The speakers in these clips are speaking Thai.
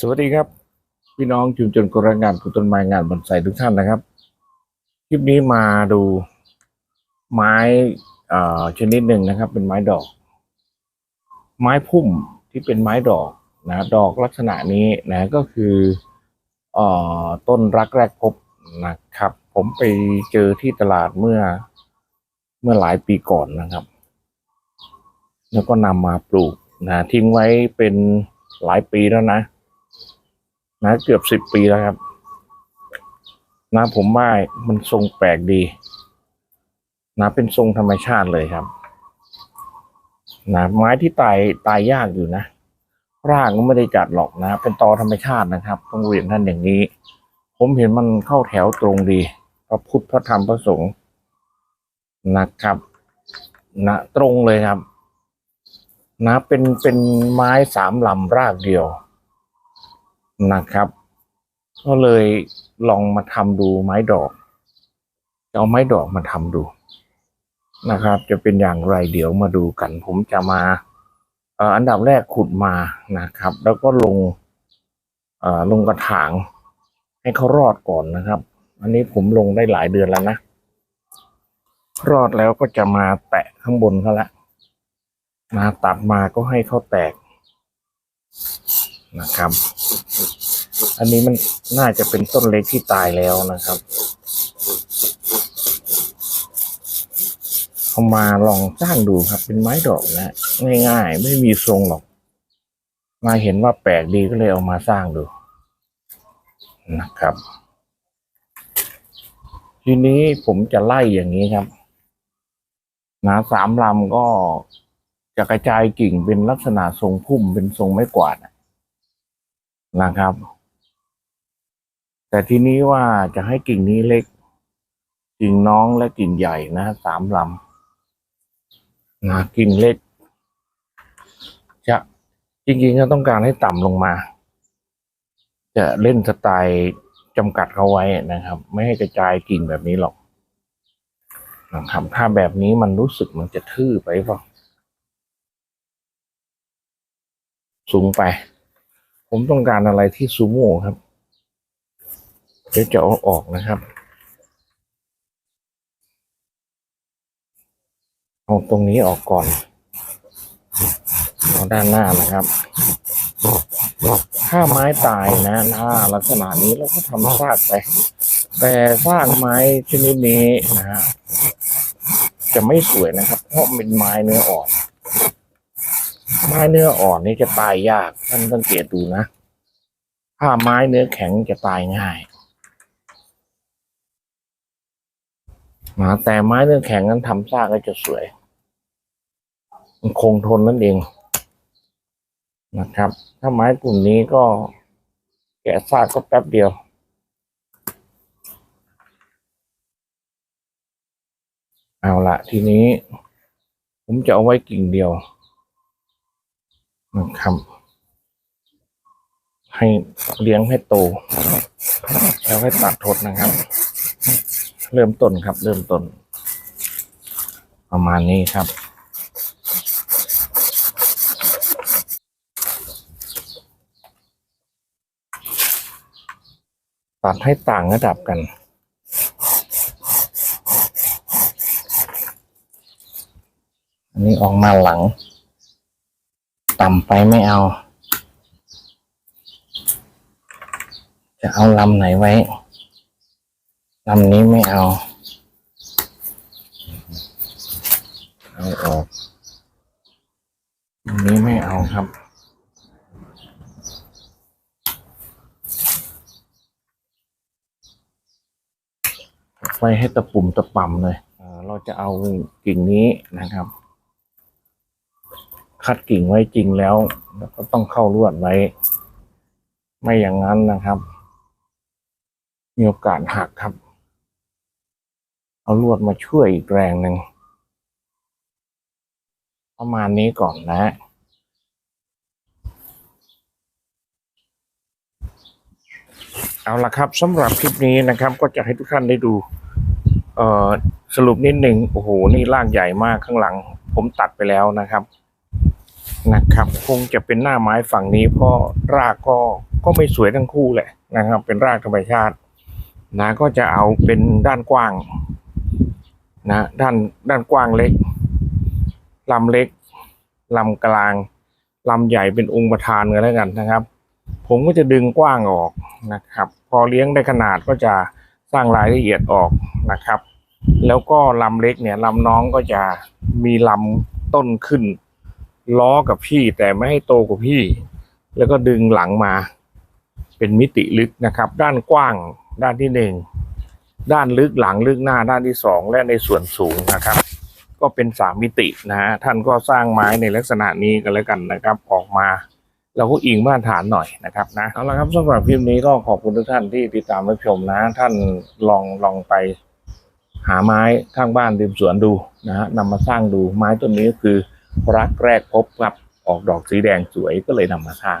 สวัสดีครับ พี่น้องชุมชนคนรักงานปลูกต้นไม้งานบอนไซทุกท่านนะครับ คลิปนี้มาดูไม้อ่อชนิดหนึ่งนะครับ เป็นไม้ดอก ไม้พุ่มที่เป็นไม้ดอกนะดอกลักษณะนี้นะก็คืออต้นรักแรกพบนะครับ ผมไปเจอที่ตลาดเมื่อเมื่อหลายปีก่อนนะครับ แล้วก็นำมาปลูกนะทิ้งไว้เป็นหลายปีแล้วนะ นะเกือบสิบปีแล้วครับนะผมว่ามันทรงแปลกดีนะเป็นทรงธรรมชาติเลยครับนะไม้ที่ตายตายยากอยู่นะรากก็ไม่ได้จัดหรอกนะ เป็นตอธรรมชาตินะครับ ต้องเรียนท่านอย่างนี้ ผมเห็นมันเข้าแถวตรงดีพระพุทธพระธรรมพระสงฆ์นะครับนะตรงเลยครับ นะเป็นเป็นไม้สามลำรากเดียว นะครับ ก็เลยลองมาทำดูไม้ดอกจะเอาไม้ดอกมาทำดูนะครับ จะเป็นอย่างไรเดี๋ยวมาดูกัน ผมจะมาอันดับแรกขุดมานะครับ แล้วก็ลงลงกระถาง ให้เขารอดก่อนนะครับ อันนี้ผมลงได้หลายเดือนแล้วนะ รอดแล้วก็จะมาแตะข้างบนเขาละมาตัดมาก็ให้เขาแตก นะครับ อันนี้มันน่าจะเป็นต้นเล็กที่ตายแล้วนะครับเอามาลองสร้างดูครับ เป็นไม้ดอกนะง่ายๆ ไม่มีทรงหรอก มาเห็นว่าแปลกดีก็เลยเอามาสร้างดูนะครับ ทีนี้ผมจะไล่อย่างนี้ครับนะสามลำก็จะกระจายกิ่งเป็นลักษณะทรงพุ่มเป็นทรงไม้กวาดนะ นะครับ แต่ทีนี้ว่าจะให้กิ่งนี้เล็ก กิ่งน้องและกิ่งใหญ่นะสามลำนะกิ่งเล็ก จะจริงๆก็ต้องการให้ต่ำลงมา จะเล่นสไตล์จำกัดเขาไว้นะครับ ไม่ให้กระจายกิ่งแบบนี้หรอกนะครับถ้าแบบนี้มันรู้สึกมันจะทื่อไปเปล่าสูงไป ผมต้องการอะไรที่ซูโม่ครับ เดี๋ยวจะเอาออกนะครับ เอาตรงนี้ออกก่อนเอาด้านหน้านะครับ ถ้าไม้ตายนะหน้าลักษณะนี้เราก็ทำซากไป แต่ซากไม้ชนิดนี้นะฮะจะไม่สวยนะครับ เพราะเป็นไม้เนื้ออ่อน ไม้เนื้ออ่อนนี่จะตายยาก ท่านสังเกตดูนะ ถ้าไม้เนื้อแข็งจะตายง่ายนะแต่ไม้เนื้อแข็งนั้นทำซากก็จะสวย มันคงทนนั่นเองนะครับ ถ้าไม้กลุ่มนี้ก็แกะซากก็แป๊บเดียวเอาละทีนี้ ผมจะเอาไว้กิ่งเดียว นะครับให้เลี้ยงให้โต แล้วให้ตัดทดนะครับ เริ่มต้นครับ เริ่มต้น ประมาณนี้ครับ ตัดให้ต่างระดับกันอันนี้ออกมาหลัง ต่ำไปไม่เอา จะเอาลำไหนไว้ลำนี้ไม่เอา เอาออกลำนี้ไม่เอาครับไว้ให้ตะปุ่มตะป่ำเลยเอ่อเราจะเอากิ่งนี้นะครับ คัดกิ่งไว้จริงแล้ว แล้วก็ต้องเข้าลวดไว้ ไม่อย่างนั้นนะครับ มีโอกาสหักครับ เอาลวดมาช่วยอีกแรงหนึ่งประมาณนี้ก่อนนะเอาละครับสำหรับคลิปนี้นะครับ ก็จะให้ทุกท่านได้ดูสรุปนิดหนึ่งโอ้โหนี่รากใหญ่มากข้างหลัง ผมตัดไปแล้วนะครับ นะครับ คงจะเป็นหน้าไม้ฝั่งนี้เพราะรากก็ก็ไม่สวยทั้งคู่แหละนะครับ เป็นรากธรรมชาตินะก็จะเอาเป็นด้านกว้างนะด้านด้านกว้างเล็กลำเล็กลำกลางลำใหญ่เป็นองค์ประธานกันแล้วกันนะครับ ผมก็จะดึงกว้างออกนะครับ พอเลี้ยงได้ขนาดก็จะสร้างรายละเอียดออกนะครับ แล้วก็ลำเล็กเนี่ยลำน้องก็จะมีลำต้นขึ้น ล้อกับพี่แต่ไม่ให้โตกว่าพี่ แล้วก็ดึงหลังมา เป็นมิติลึกนะครับ ด้านกว้างด้านที่หนึ่งด้านลึกหลังลึกหน้าด้านที่สองและในส่วนสูงนะครับ ก็เป็นสามมิตินะฮะท่านก็สร้างไม้ในลักษณะนี้กันแล้วกันนะครับออกมาเราก็อิงมาตรฐานหน่อยนะครับนะเอาละครับสำหรับคลิปนี้ก็ขอบคุณทุกท่านที่ติดตามรับชมนะ ท่านลองลองไปหาไม้ข้างบ้านริมสวนดูนะฮะนำมาสร้างดูไม้ต้นนี้ก็คือ รักแรกพบครับออกดอกสีแดงสวยก็เลยนำมาสร้าง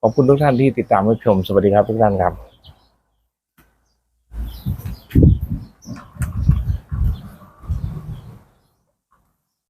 ขอบคุณทุกท่านที่ติดตามรับชม สวัสดีครับทุกท่านครับ